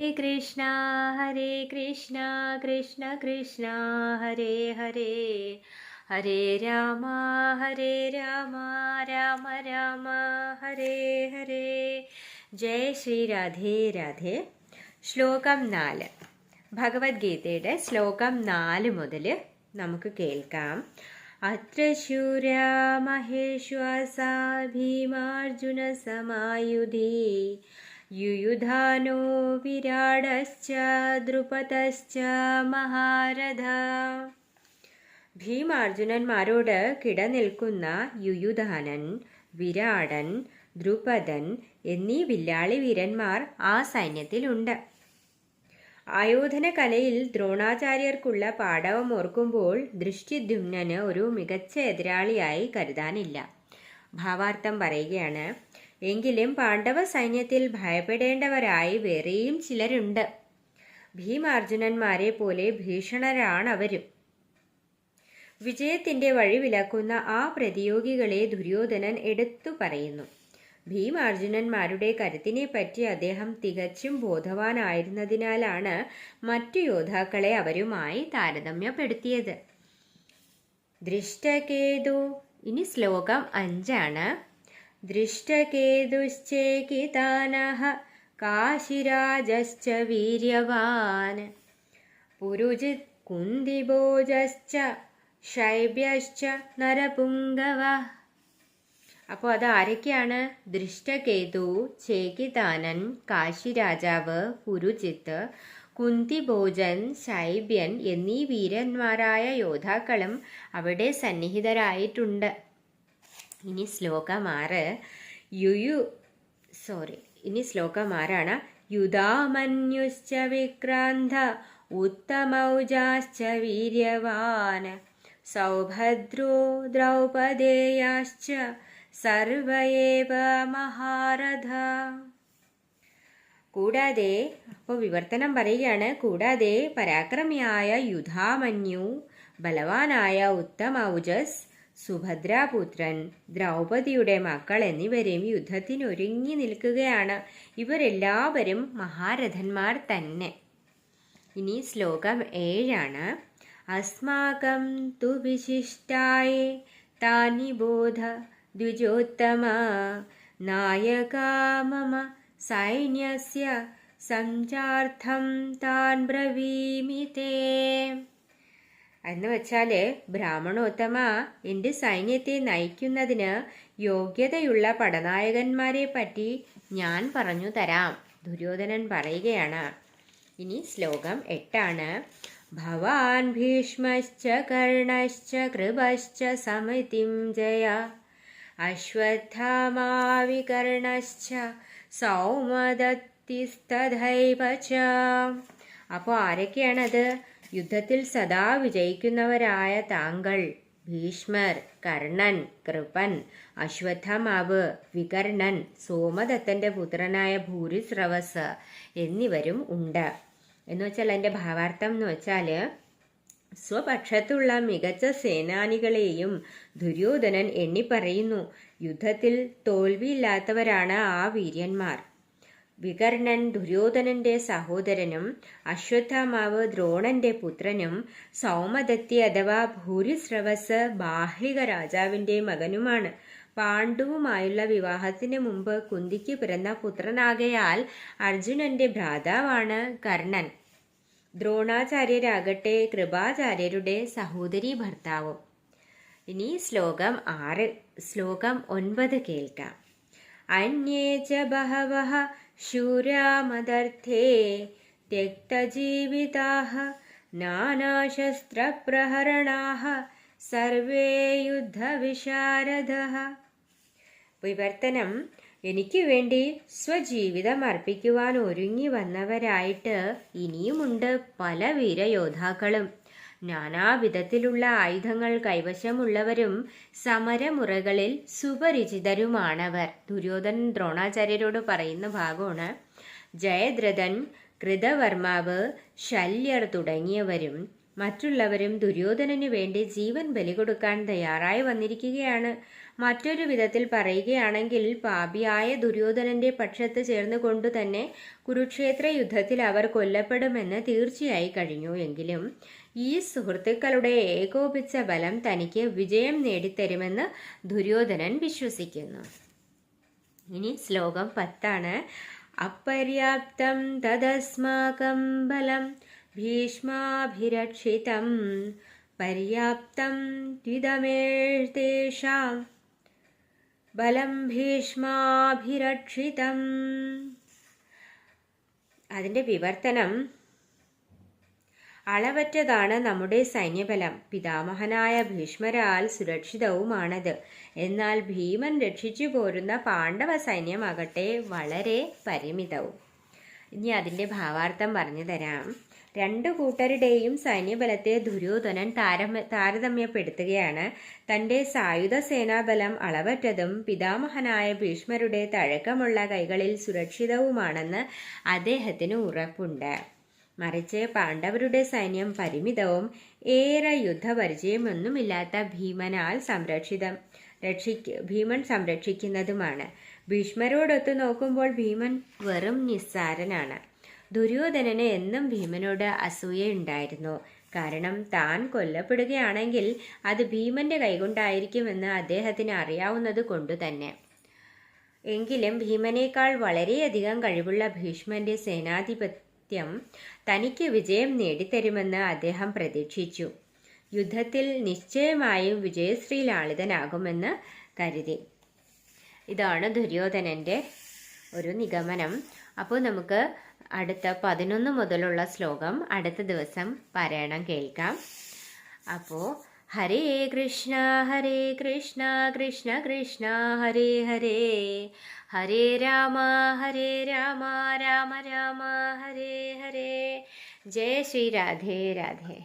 ഹരേ കൃഷ്ണ ഹരേ കൃഷ്ണ കൃഷ്ണ കൃഷ്ണ ഹരേ ഹരേ. ഹരേ രാമ ഹരേ രാമ രാമ രാമ ഹരേ ഹരേ. ജയ ശ്രീ രാധേ രാധേ. ശ്ലോകം നാല്. ഭഗവത്ഗീതയുടെ ശ്ലോകം നാല് മുതൽ നമുക്ക് കേൾക്കാം. അത്ര ശൂര മഹേശ്വാസ ഭീമാർജുന സമായുധി യുയുധാനോ വിരാടശ്ച ദ്രുപതശ്ച മഹാരഥ ഭീമാർജുനന്മാരോട് കിടനിൽക്കുന്ന യുയുധാനൻ വിരാടൻ ദ്രുപദൻ എന്നീ വില്ലാളി വീരന്മാർ ആ സൈന്യത്തിലുണ്ട്. ആയോധന കലയിൽ ദ്രോണാചാര്യർക്കുള്ള പാഠവം ഓർക്കുമ്പോൾ ദൃഷ്ടിദ്യുമ്നന് ഒരു മികച്ച എതിരാളിയായി കരുതാനില്ല. ഭാവാർത്ഥം പറയുകയാണ് എങ്കിലും പാണ്ഡവ സൈന്യത്തിൽ ഭയപ്പെടേണ്ടവരായി വേറെയും ചിലരുണ്ട്. ഭീമാർജുനന്മാരെ പോലെ ഭീഷണരാണവരും. വിജയത്തിന്റെ വഴി വിലക്കുന്ന ആ പ്രതിയോഗികളെ ദുര്യോധനൻ എടുത്തു പറയുന്നു. ഭീമാർജുനന്മാരുടെ കരുത്തിനെ പറ്റി അദ്ദേഹം തികച്ചും ബോധവാനായിരുന്നതിനാലാണ് മറ്റു യോദ്ധാക്കളെ അവരുമായി താരതമ്യപ്പെടുത്തിയത്. ദൃഷ്ടകേതു ഇനി ശ്ലോകം അഞ്ചാണ്. ദൃഷ്ടകേതുശ്ചേകിതാനഃ കാശിരാജശ്ച വീര്യവാൻ. പുരുജിത് കുന്തിഭോജശ്ച ശൈബ്യശ്ച നരപുങ്കവ. അപ്പോൾ അത് ആരൊക്കെയാണ് ദൃഷ്ടകേതു ചേകിതാനൻ കാശിരാജാവ് പുരുജിത്ത് കുന്തിഭോജൻ ശൈബ്യൻ എന്നീ വീരന്മാരായ യോദ്ധാക്കളും അവിടെ സന്നിഹിതരായിട്ടുണ്ട്. ഇനി ശ്ലോകം ആറ്. യുയു സോറി ഇനി ശ്ലോകം ആറാണ്. യുധാമന്യുശ്ച വിക്രാന്ത ഉത്തമൗജാശ്ച വീര്യവാൻ സൗഭദ്രോ ദ്രൗപദേയാശ്ച സർവയേവ മഹാരഥ. കൂടാതെ അപ്പോൾ വിവർത്തനം പറയുകയാണ് കൂടാതെ പരാക്രമിയായ യുധാമന്യു ബലവാനായ ഉത്തമൗജസ് സുഭദ്രാപുത്രൻ ദ്രൗപദിയുടെ മക്കൾ എന്നിവരെയും യുദ്ധത്തിനൊരുങ്ങി നിൽക്കുകയാണ്. ഇവരെല്ലാവരും മഹാരഥന്മാർ തന്നെ. ഇനി ശ്ലോകം ഏഴാണ്. അസ്മാകം തു വിശിഷ്ടായ താനി ബോധ ദ്വിജോത്തമ നായക മമ സൈന്യസ്യ സഞ്ചാർത്ഥം താൻ ബ്രവീമി തേ. എന്ന് വെച്ചാൽ ബ്രാഹ്മണോത്തമ എന്റെ സൈന്യത്തെ നയിക്കുന്നതിന് യോഗ്യതയുള്ള പടനായകന്മാരെ പറ്റി ഞാൻ പറഞ്ഞു തരാം. ദുര്യോധനൻ പറയുകയാണ്. ഇനി ശ്ലോകം എട്ടാണ്. ഭവാൻ ഭീഷ്മശ്ച കർണശ്ച കൃപശ്ച സമിതിം ജയ. അശ്വത്ഥമാവികർണശ്ച സൗമദത്തിസ്തഥൈവ അപ്പോൾ ആരൊക്കെയാണത്? യുദ്ധത്തിൽ സദാ വിജയിക്കുന്നവരായ താങ്കൾ ഭീഷ്മർ കർണൻ കൃപൻ അശ്വത്ഥമാവ് വികർണൻ സോമദത്തന്റെ പുത്രനായ ഭൂരിശ്രവസ് എന്നിവരും ഉണ്ട്. എന്ന് വെച്ചാൽ അതിന്റെ ഭാവാർത്ഥം എന്ന് വെച്ചാൽ സ്വപക്ഷത്തുള്ള മികച്ച സേനാനികളെയും ദുര്യോധനൻ എണ്ണിപ്പറയുന്നു. യുദ്ധത്തിൽ തോൽവിയില്ലാത്തവരാണ് ആ വീര്യന്മാർ. വികർണൻ ദുര്യോധനന്റെ സഹോദരനും അശ്വത്ഥാമാവ് ദ്രോണന്റെ പുത്രനും സൗമദത്തി അഥവാ ഭൂരിശ്രവസ് ബാഹിക രാജാവിന്റെ മകനുമാണ്. പാണ്ഡുവുമായുള്ള വിവാഹത്തിന് മുമ്പ് കുന്തിക്ക് പിറന്ന പുത്രനാകയാൽ അർജുനന്റെ ഭ്രാതാവാണ് കർണൻ. ദ്രോണാചാര്യരാകട്ടെ കൃപാചാര്യരുടെ സഹോദരി ഭർത്താവും. ഇനി ശ്ലോകം ആറ്. ശ്ലോകം ഒൻപത് കേൾക്കാം. അന്യേ ച ബഹവഃ ശൂരാമദർത്ഥേ त्यक्तजीविताः नानाशस्त्रप्रहरणाः സർവേ യുദ്ധവിശാരദഃ വിവർത്തനം എനിക്ക് വേണ്ടി സ്വജീവിതം അർപ്പിക്കുവാൻ ഒരുങ്ങി വന്നവരായിട്ട് ഇനിയുമുണ്ട് പല വീരയോദ്ധാക്കളും നാനാവിധത്തിലുള്ള ആയുധങ്ങൾ കൈവശമുള്ളവരും സമരമുറകളിൽ സുപരിചിതരുമാണവർ. ദുര്യോധനൻ ദ്രോണാചാര്യരോട് പറയുന്ന ഭാഗമാണ്. ജയദ്രഥൻ കൃതവർമാവ് ശല്യർ തുടങ്ങിയവരും മറ്റുള്ളവരും ദുര്യോധനന് വേണ്ടി ജീവൻ ബലി കൊടുക്കാൻ തയ്യാറായി വന്നിരിക്കുകയാണ്. മറ്റൊരു വിധത്തിൽ പറയുകയാണെങ്കിൽ പാപിയായ ദുര്യോധനന്റെ പക്ഷത്ത് ചേർന്നുകൊണ്ടു തന്നെ കുരുക്ഷേത്ര യുദ്ധത്തിൽ അവർ കൊല്ലപ്പെടുമെന്ന് തീർച്ചയായി കഴിഞ്ഞു. എങ്കിലും ഈ സുഹൃത്തുക്കളുടെ ഏകോപിച്ച ബലം തനിക്ക് വിജയം നേടിത്തരുമെന്ന് ദുര്യോധനൻ വിശ്വസിക്കുന്നു. ഇനി ശ്ലോകം പത്താണ്. അപര്യാപ്തം തദസ്മാകം ബലം ഭീഷ്മാഭിരക്ഷിതം പര്യാപ്തം ദ്വിതമേഷാം ബലം ഭീഷ്മാഭിരക്ഷിതം. അതിന്റെ വിവർത്തനം അളവറ്റതാണ് നമ്മുടെ സൈന്യബലം. പിതാമഹനായ ഭീഷ്മരാൽ സുരക്ഷിതവുമാണത്. എന്നാൽ ഭീമൻ രക്ഷിച്ചു പോരുന്ന പാണ്ഡവ സൈന്യമാകട്ടെ വളരെ പരിമിതവും. ഇനി അതിന്റെ ഭാവാർത്ഥം പറഞ്ഞു തരാം. രണ്ടു കൂട്ടരുടെയും സൈന്യബലത്തെ ദുര്യോധനൻ താരമ താരതമ്യപ്പെടുത്തുകയാണ്. തന്റെ സായുധ സേനാബലം അളവറ്റതും പിതാമഹനായ ഭീഷ്മരുടെ തഴക്കമുള്ള കൈകളിൽ സുരക്ഷിതവുമാണെന്ന് അദ്ദേഹത്തിന് ഉറപ്പുണ്ട്. മറിച്ച് പാണ്ഡവരുടെ സൈന്യം പരിമിതവും ഏറെ യുദ്ധപരിചയമൊന്നുമില്ലാത്ത ഭീമനാൽ സംരക്ഷിതം രക്ഷിക്ക ഭീമൻ സംരക്ഷിക്കുന്നതുമാണ്. ഭീഷ്മരോടൊത്തു നോക്കുമ്പോൾ ഭീമൻ വെറും നിസ്സാരനാണ്. ദുര്യോധനന് എന്നും ഭീമനോട് അസൂയയുണ്ടായിരുന്നു. കാരണം താൻ കൊല്ലപ്പെടുകയാണെങ്കിൽ അത് ഭീമന്റെ കൈകൊണ്ടായിരിക്കുമെന്ന് അദ്ദേഹത്തിന് അറിയാവുന്നത് കൊണ്ടുതന്നെ. എങ്കിലും ഭീമനേക്കാൾ വളരെയധികം കഴിവുള്ള ഭീഷ്മന്റെ സേനാധിപത്യം തനിക്ക് വിജയം നേടിത്തരുമെന്ന് അദ്ദേഹം പ്രതീക്ഷിച്ചു. യുദ്ധത്തിൽ നിശ്ചയമായും വിജയശ്രീ ലാളിതനാകുമെന്ന് കരുതി. ഇതാണ് ദുര്യോധനന്റെ ഒരു നിഗമനം. അപ്പോൾ നമുക്ക് അടുത്ത പതിനൊന്ന് മുതലുള്ള ശ്ലോകം അടുത്ത ദിവസം പാരായണം കേൾക്കാം. അപ്പോൾ ഹരേ കൃഷ്ണ ഹരേ കൃഷ്ണ കൃഷ്ണ കൃഷ്ണ ഹരേ ഹരേ ഹരേ രാമ ഹരേ രാമ രാമ രാമ ഹരേ ഹരേ ജയ ശ്രീ രാധേ രാധേ